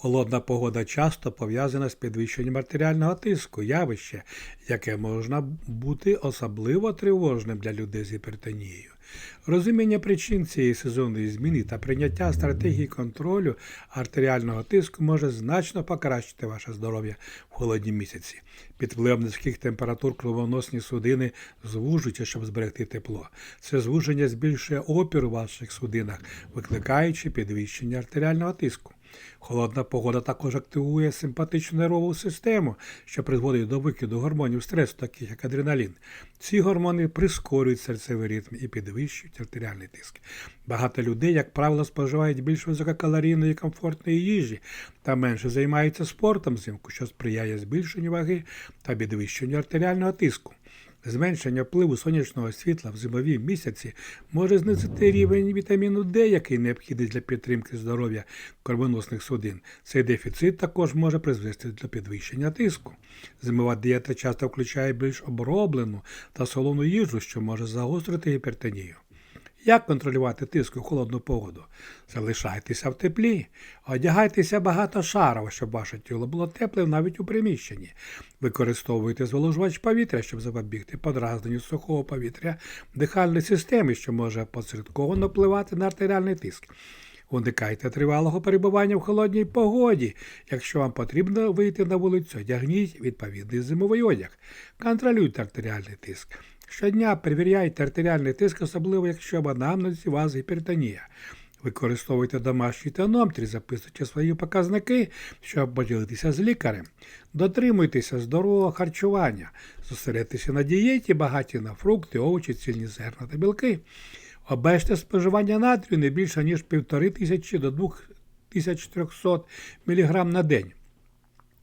Холодна погода часто пов'язана з підвищенням артеріального тиску, явище, яке можна бути особливо тривожним для людей з гіпертонією. Розуміння причин цієї сезонної зміни та прийняття стратегії контролю артеріального тиску може значно покращити ваше здоров'я в холодні місяці. Під впливом низьких температур кровоносні судини звужуються, щоб зберегти тепло. Це звуження збільшує опір у ваших судинах, викликаючи підвищення артеріального тиску. Холодна погода також активує симпатичну нервову систему, що призводить до викиду гормонів стресу, таких як адреналін. Ці гормони прискорюють серцевий ритм і підвищують артеріальний тиск. Багато людей, як правило, споживають більш висококалорійної і комфортної їжі та менше займаються спортом взимку, що сприяє збільшенню ваги та підвищенню артеріального тиску. Зменшення впливу сонячного світла в зимові місяці може знизити рівень вітаміну Д, який необхідний для підтримки здоров'я кровоносних судин. Цей дефіцит також може призвести до підвищення тиску. Зимова дієта часто включає більш оброблену та солону їжу, що може загострити гіпертонію. Як контролювати тиск у холодну погоду? Залишайтеся в теплі, одягайтеся багатошарово, щоб ваше тіло було теплим навіть у приміщенні. Використовуйте зволожувач повітря, щоб запобігти подразненню сухого повітря дихальної системи, що може посередковано впливати на артеріальний тиск. Уникайте тривалого перебування в холодній погоді. Якщо вам потрібно вийти на вулицю, одягніть відповідний зимовий одяг. Контролюйте артеріальний тиск. Щодня перевіряйте артеріальний тиск, особливо якщо в анамнезі у вас гіпертонія. Використовуйте домашній тонометр записуйте свої показники, щоб поділитися з лікарем. Дотримуйтеся здорового харчування, зосередьтеся на дієті, багаті на фрукти, овочі, цільні зерна та білки. Обмежте споживання натрію не більше, ніж 1500 до 2300 мг на день.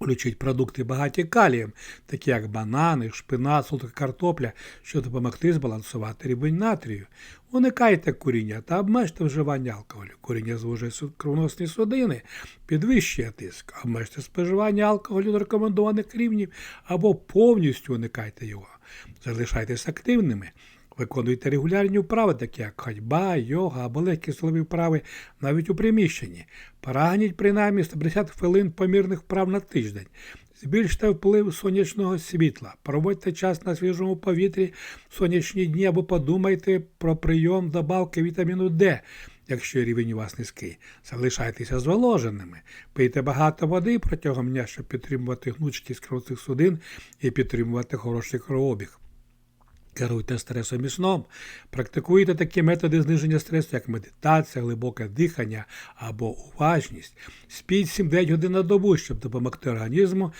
Включіть продукти багаті калієм, такі як банани, шпинат, солодка картопля, щоб допомогти збалансувати рівень натрію. Уникайте куріння та обмежте вживання алкоголю. Куріння звужує кровоносні судини, підвищує тиск, обмежте споживання алкоголю до рекомендованих рівнів або повністю уникайте його. Залишайтесь активними. Виконуйте регулярні вправи, такі як ходьба, йога або легкі силові вправи навіть у приміщенні. Прагніть принаймні 150 хвилин помірних вправ на тиждень. Збільште вплив сонячного світла, проводьте час на свіжому повітрі в сонячні дні або подумайте про прийом добавки вітаміну Д, якщо рівень у вас низький. Залишайтеся зволоженими, пийте багато води протягом дня, щоб підтримувати гнучкість кровцих судин і підтримувати хороший кровообіг. Керуйте стресом і сном, практикуйте такі методи зниження стресу, як медитація, глибоке дихання або уважність. Спіть 7-9 годин на добу, щоб допомогти організму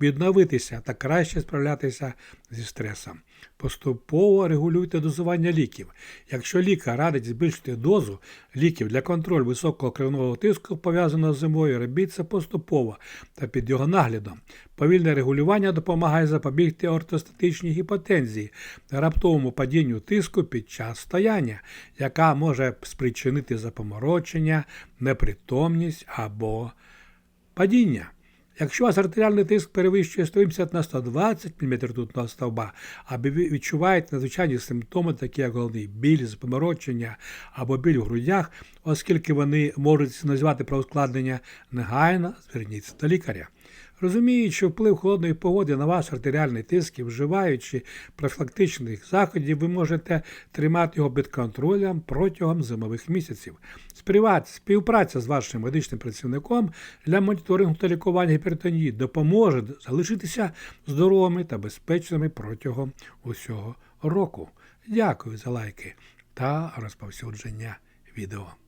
відновитися та краще справлятися зі стресом. Поступово регулюйте дозування ліків. Якщо лікар радить збільшити дозу ліків для контролю високого кровного тиску, пов'язаного з зимою, робіть це поступово та під його наглядом. Повільне регулювання допомагає запобігти ортостатичній гіпотензії та раптовому падінню тиску під час стояння, яка може спричинити запоморочення, непритомність або падіння. Якщо у вас артеріальний тиск перевищує 180 на 120 мм ртутного стовба, а ви відчуваєте надзвичайні симптоми, такі як головний біль, запоморочення або біль у грудях, оскільки вони можуть називати про ускладнення, негайно зверніться до лікаря. Розуміючи вплив холодної погоди на ваш артеріальний тиск і вживаючи профілактичних заходів, ви можете тримати його під контролем протягом зимових місяців. Співпраця з вашим медичним працівником для моніторингу та лікування гіпертонії допоможе залишитися здоровими та безпечними протягом усього року. Дякую за лайки та розповсюдження відео.